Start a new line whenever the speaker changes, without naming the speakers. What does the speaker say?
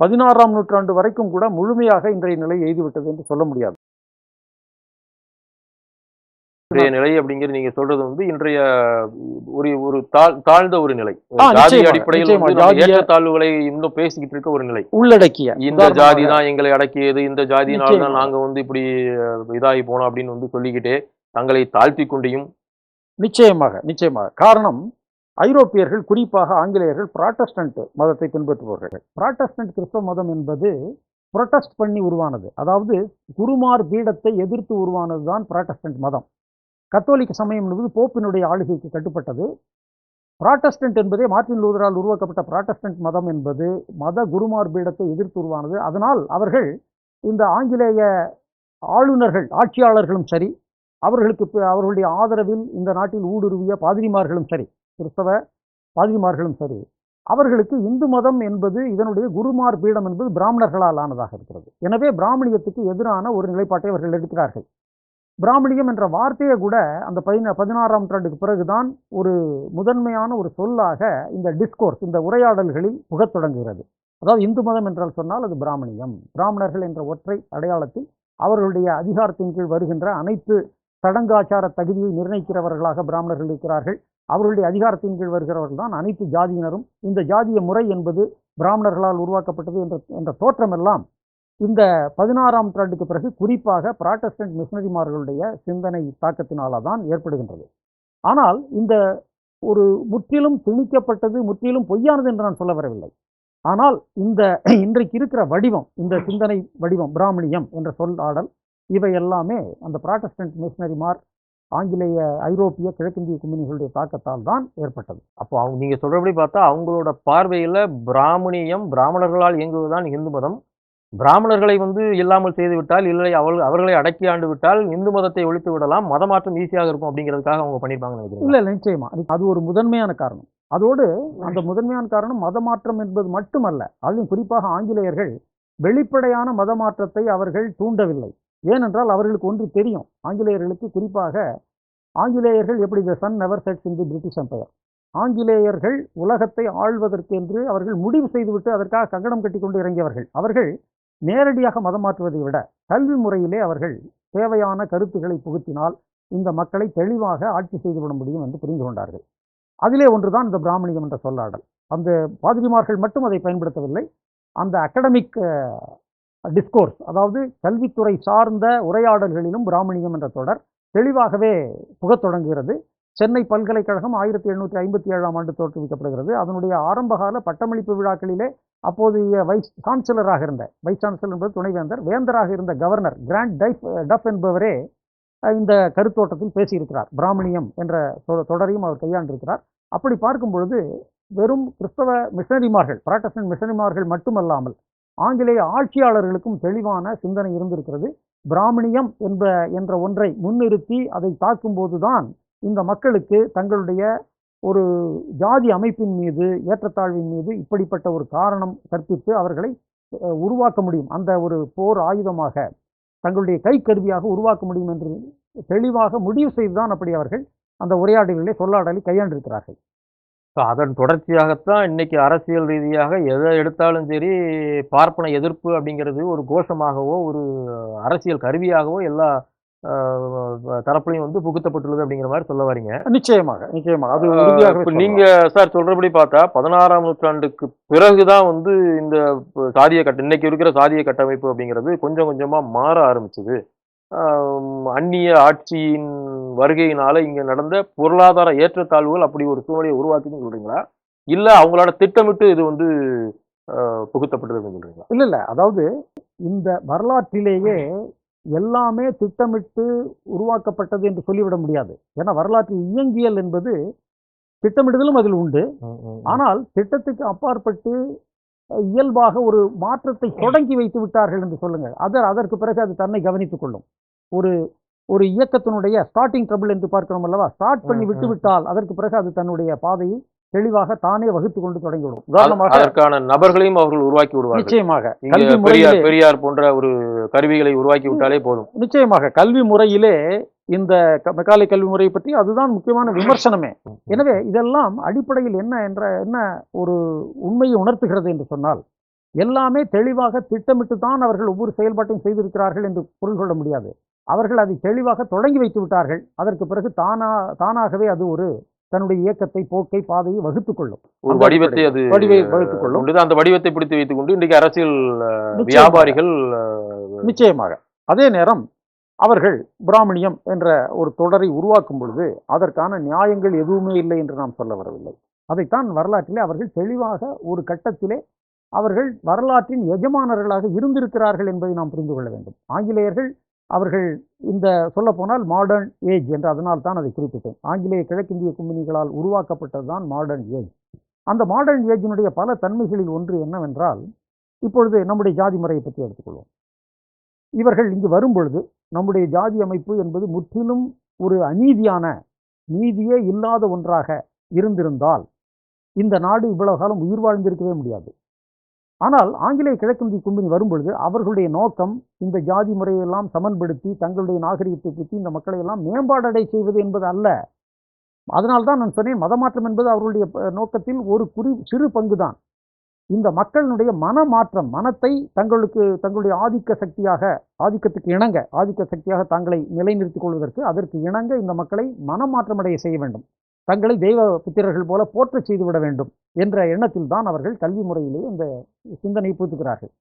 பதினாறாம் நூற்றாண்டு வரைக்கும் கூட முழுமையாக இன்றைய நிலை எய்துவிட்டது என்று சொல்ல முடியாது.
இன்றைய நிலை அப்படிங்கிறது நீங்க சொல்றது வந்து இன்றைய ஒரு ஒரு தாழ் தாழ்ந்த ஒரு நிலை. ஜாதி அடிப்படையில் ஏற்றத்தாழ்வுகளை இன்னும் பேசிக்கிட்டு இருக்க ஒரு நிலை.
உள்ளடக்கிய
இந்த ஜாதி தான் எங்களை அடக்கியது இந்த ஜாதியினால தான்
நிச்சயமாக.
நாங்க வந்து இப்படி இதாகி போனோம் அப்படின்னு வந்து சொல்லிக்கிட்டே தங்களை தாழ்த்தி கொண்டியும்
நிச்சயமாக நிச்சயமாக. காரணம் ஐரோப்பியர்கள் குறிப்பாக ஆங்கிலேயர்கள் புராட்டஸ்டன்ட் மதத்தை பின்பற்றுபவர்கள். புராட்டஸ்டன்ட் கிறிஸ்தவ மதம் என்பது புரொட்டஸ்ட் பண்ணி உருவானது. அதாவது குருமார் பீடத்தை எதிர்த்து உருவானது தான் புராட்டஸ்டன்ட் மதம். கத்தோலிக்க சமயம் என்பது போப்பினுடைய ஆளுகைக்கு கட்டுப்பட்டது. புராட்டஸ்டன்ட் என்பதே மார்ட்டின் லூதரால் உருவாக்கப்பட்ட புராட்டஸ்டன்ட் மதம் என்பது மத குருமார் பீடத்தை எதிர்த்து உருவானது. அதனால் அவர்கள் இந்த ஆங்கிலேய ஆளுநர்கள் ஆட்சியாளர்களும் சரி அவர்களுக்கு அவர்களுடைய ஆதரவில் இந்த நாட்டில் ஊடுருவிய பாதிரிமார்களும் சரி கிறிஸ்தவ பாதிரிமார்களும் சரி அவர்களுக்கு இந்து மதம் என்பது இதனுடைய குருமார் பீடம் என்பது பிராமணர்களால் ஆனதாக இருக்கிறது. எனவே பிராமணியத்துக்கு எதிரான ஒரு நிலைப்பாட்டை அவர்கள் எடுக்கிறார்கள். பிராமணியம் என்ற வார்த்தையை கூட அந்த பதின பதினாறாம் நூற்றாண்டுக்கு பிறகுதான் ஒரு முதன்மையான ஒரு சொல்லாக இந்த டிஸ்கோர்ஸ் இந்த உரையாடல்களில் புகத் தொடங்குகிறது. அதாவது இந்து மதம் என்றால் சொன்னால் அது பிராமணியம். பிராமணர்கள் என்ற ஒற்றை அடையாளத்தில் அவர்களுடைய அதிகாரத்தின் கீழ் வருகின்ற அனைத்து சடங்காச்சார தகுதியை நிர்ணயிக்கிறவர்களாக பிராமணர்கள் இருக்கிறார்கள். அவர்களுடைய அதிகாரத்தின் கீழ் வருகிறவர்கள் தான் அனைத்து ஜாதியினரும். இந்த ஜாதிய முறை என்பது பிராமணர்களால் உருவாக்கப்பட்டது என்ற என்ற தோற்றமெல்லாம் இந்த பதினாறாம் நூற்றாண்டுக்கு பிறகு குறிப்பாக ப்ராட்டஸ்டன்ட் மிஷனரிமார்களுடைய சிந்தனை தாக்கத்தினால தான் ஏற்படுகின்றது. ஆனால் இந்த ஒரு முற்றிலும் திணிக்கப்பட்டது முற்றிலும் பொய்யானது என்று நான் சொல்ல வரவில்லை. ஆனால் இந்த இன்றைக்கு இருக்கிற வடிவம் இந்த சிந்தனை வடிவம் பிராமணியம் என்ற சொல் ஆடல் இவை எல்லாமே அந்த புராட்டஸ்டன்ட் மிஷனரிமார் ஆங்கிலேய ஐரோப்பிய கிழக்கிந்திய கும்பினிகளுடைய தாக்கத்தால் தான் ஏற்பட்டது.
அப்போ அவங்க நீங்க சொல்றபடி பார்த்தா அவங்களோட பார்வையில பிராமணியம் பிராமணர்களால் இயங்குவதுதான் இந்து மதம். பிராமணர்களை வந்து இல்லாமல் செய்து விட்டால் இல்லை அவள் அவர்களை அடக்கி ஆண்டு விட்டால் இந்து மதத்தை ஒழித்து விடலாம் மதமாற்றம் ஈஸியாக இருக்கும் அப்படிங்கிறதுக்காக அவங்க பண்ணியிருப்பாங்கன்னு நினைக்கிறேன்
இல்லை இல்லை நிச்சயமா. அது ஒரு முதன்மையான காரணம். அதோடு அந்த முதன்மையான காரணம் மதமாற்றம் என்பது மட்டுமல்ல. அதுவும் குறிப்பாக ஆங்கிலேயர்கள் வெளிப்படையான மதமாற்றத்தை அவர்கள் தூண்டவில்லை. ஏனென்றால் அவர்களுக்கு ஒன்று தெரியும். ஆங்கிலேயர்களுக்கு குறிப்பாக ஆங்கிலேயர்கள் எப்படி the sun never sets in the British Empire ஆங்கிலேயர்கள் உலகத்தை ஆள்வதற்கு என்று அவர்கள் முடிவு செய்துவிட்டு அதற்காக கங்கணம் கட்டி கொண்டு இறங்கியவர்கள். அவர்கள் நேரடியாக மதம் மாற்றுவதை விட கல்வி முறையிலே அவர்கள் தேவையான கருத்துக்களை புகுத்தினால் இந்த மக்களை தெளிவாக ஆட்சி செய்துவிட முடியும் என்று புரிந்து கொண்டார்கள். அதிலே ஒன்றுதான் இந்த பிராமணியம் என்ற சொல்லாடல். அந்த பாதிரிமார்கள் மட்டும் அதை பயன்படுத்தவில்லை. அந்த அகடமிக் டிஸ்கோர்ஸ் அதாவது கல்வித்துறை சார்ந்த உரையாடல்களிலும் பிராமணியம் என்ற தொடர் தெளிவாகவே புகத் தொடங்குகிறது. சென்னை பல்கலைக்கழகம் ஆயிரத்தி எழுநூற்றி ஐம்பத்தி ஏழாம் ஆண்டு தோற்றுவிக்கப்படுகிறது. அதனுடைய ஆரம்பகால பட்டமளிப்பு விழாக்களிலே அப்போதைய வைஸ் சான்சலராக இருந்த வைஸ் சான்சலர் என்பது துணைவேந்தர் வேந்தராக இருந்த கவர்னர் கிராண்ட் டைஃப் டஃப் என்பவரே இந்த கருத்தோட்டத்தில் பேசியிருக்கிறார். பிராமணியம் என்ற தொடரையும் அவர் கையாண்டிருக்கிறார். அப்படி பார்க்கும் பொழுது வெறும் கிறிஸ்தவ மிஷனரிமார்கள் புராட்டஸ்டன்ட் மிஷனரிமார்கள் மட்டுமல்லாமல் ஆங்கிலேய ஆட்சியாளர்களுக்கும் தெளிவான சிந்தனை இருந்திருக்கிறது. பிராமணியம் என்ப என்ற ஒன்றை முன்னிறுத்தி அதை தாக்கும்போதுதான் இந்த மக்களுக்கு தங்களுடைய ஒரு ஜாதி அமைப்பின் மீது ஏற்றத்தாழ்வின் மீது இப்படிப்பட்ட ஒரு காரணம் கற்பித்து அவர்களை உருவாக்க முடியும். அந்த ஒரு போர் ஆயுதமாக தங்களுடைய கைக்கருவியாக உருவாக்க முடியும் என்று தெளிவாக முடிவு செய்துதான் அப்படி அவர்கள் அந்த உரையாடல்களை சொல்லாடலை கையாண்டிருக்கிறார்கள்.
ஸோ அதன் தொடர்ச்சியாகத்தான் இன்னைக்கு அரசியல் ரீதியாக எதை எடுத்தாலும் சரி பார்ப்பன எதிர்ப்பு அப்படிங்கிறது ஒரு கோஷமாகவோ ஒரு அரசியல் கருவியாகவோ எல்லா தரப்புலையும் வந்து புகுத்தப்பட்டுள்ளது அப்படிங்கிற மாதிரி சொல்ல வரீங்க.
நிச்சயமாக நிச்சயமாக. அது
அஹ்,
உறுதியாகவே
இப்ப
சொல்லலாம்.
நீங்க சார் சொல்றபடி பார்த்தா பதினாறாம் நூற்றாண்டுக்கு பிறகுதான் வந்து இந்த சாதிய கட்ட இன்னைக்கு இருக்கிற சாதிய கட்டமைப்பு அப்படிங்கிறது கொஞ்சம் கொஞ்சமா மாற ஆரம்பிச்சது. அந்நிய ஆட்சியின் வருகையினால இங்க நடந்த பொருளாதார ஏற்றத்தாழ்வுகள் அப்படி ஒரு சூழ்நிலையை உருவாக்குதுன்னு சொல்றீங்களா? இல்ல அவங்களோட திட்டமிட்டு இது வந்து அஹ், புகுத்தப்பட்டது அப்படின்னு சொல்றீங்களா?
இல்ல இல்ல. அதாவது இந்த வரலாற்றிலேயே எல்லாமே திட்டமிட்டு உருவாக்கப்பட்டது என்று சொல்லிவிட முடியாது. ஏன்னா வரலாற்று இயங்கியல் என்பது திட்டமிடுதலும் அதில் உண்டு. ஆனால் திட்டத்துக்கு அப்பாற்பட்டு இயல்பாக ஒரு மாற்றத்தை தொடங்கி வைத்து விட்டார்கள் என்று சொல்லுங்கள். அதர் அதற்கு பிறகு அது தன்னை கவனித்துக் கொள்ளும். ஒரு ஒரு இயக்கத்தினுடைய ஸ்டார்டிங் ட்ரபிள் என்று பார்க்கிறோம் அல்லவா? ஸ்டார்ட் பண்ணி
ம்,
விட்டு
ம்.
விட்டால் அதற்கு பிறகு அது தன்னுடைய பாதையை தெளிவாக தானே வகுத்து கொண்டு தொடங்கிவிடும். உதாரணமாக
அதற்கான நபர்களையும் அவர்கள் உருவாக்கி விடுவார்கள்.
நிச்சயமாக. கல்வி
பெரியார் பெரியார் போன்ற ஒரு கருவிகளை உருவாக்கி விட்டாலே போதும்.
நிச்சயமாக. கல்வி முறையிலே இந்த மெக்காலே கல்வி முறை பற்றி அதுதான் முக்கியமான விமர்சனமே. எனவே இதெல்லாம் அடிப்படையில் என்ன என்ற என்ன ஒரு உண்மையை உணர்த்துகிறது என்று சொன்னால் எல்லாமே தெளிவாக திட்டமிட்டு தான் அவர்கள் ஒவ்வொரு செயல்பாட்டையும் செய்திருக்கிறார்கள் என்று பொருள் கொள்ள முடியாது. அவர்கள் அதை தெளிவாக தொடங்கி வைத்து விட்டார்கள். அதற்கு பிறகு தானா தானாகவே அது ஒரு தன்னுடைய இயக்கத்தை போக்கை பாதையை வகுத்துக் கொள்ளும்.
ஒரு வடிவத்தை அது
வடிவை வகுத்துக் கொள்ளும்.
அந்த வடிவத்தை பிடித்து வைத்துக் கொண்டு இன்றைக்கு அரசியல். வியாபாரிகள்
நிச்சயமாக. அதே நேரம் அவர்கள் பிராமணியம் என்ற ஒரு தொடரை உருவாக்கும் பொழுது அதற்கான நியாயங்கள் எதுவுமே இல்லை என்று நாம் சொல்ல வரவில்லை. அதைத்தான் வரலாற்றிலே அவர்கள் தெளிவாக ஒரு கட்டத்திலே அவர்கள் வரலாற்றின் எஜமானர்களாக இருந்திருக்கிறார்கள் என்பதை நாம் புரிந்து கொள்ள வேண்டும். ஆங்கிலேயர்கள் அவர்கள் இந்த சொல்லப்போனால் மாடர்ன் ஏஜ் என்று அதனால் தான் அதை குறிப்பிட்டேன். ஆங்கிலேய கிழக்கிந்திய கும்பெனிகளால் உருவாக்கப்பட்டது தான் மாடர்ன் ஏஜ் அந்த மாடர்ன் ஏஜினுடைய பல தன்மைகளில் ஒன்று என்னவென்றால் இப்பொழுது நம்முடைய ஜாதி முறையை பற்றி எடுத்துக்கொள்வோம். இவர்கள் இங்கு வரும்பொழுது நம்முடைய ஜாதி அமைப்பு என்பது முற்றிலும் ஒரு அநீதியான நீதியே இல்லாத ஒன்றாக இருந்திருந்தால் இந்த நாடு இவ்வளவு காலம் உயிர் வாழ்ந்திருக்கவே முடியாது. ஆனால் ஆங்கிலேய கிழக்கிந்திய கும்பெனி வரும்பொழுது அவர்களுடைய நோக்கம் இந்த ஜாதி முறையெல்லாம் சமன்படுத்தி தங்களுடைய நாகரிகத்தை பற்றி இந்த மக்களை எல்லாம் மேம்பாடடை செய்வது என்பது அல்ல. அதனால்தான் நான் சொன்னேன் மதமாற்றம் என்பது அவர்களுடைய நோக்கத்தில் ஒரு குறி சிறு பங்குதான். இந்த மக்களினுடைய மனமாற்றம் மனத்தை தங்களுக்கு தங்களுடைய ஆதிக்க சக்தியாக ஆதிக்கத்துக்கு இணங்க ஆதிக்க சக்தியாக தங்களை நிலைநிறுத்திக் கொள்வதற்கு அதற்கு இணங்க இந்த மக்களை மனமாற்றமடைய செய்ய வேண்டும். தங்களை தெய்வ புத்திரர்கள் போல போற்றச் செய்துவிட வேண்டும் என்ற எண்ணத்தில் தான் அவர்கள் கல்வி முறையிலே இந்த சிந்தனை பூத்துக்கிறார்கள்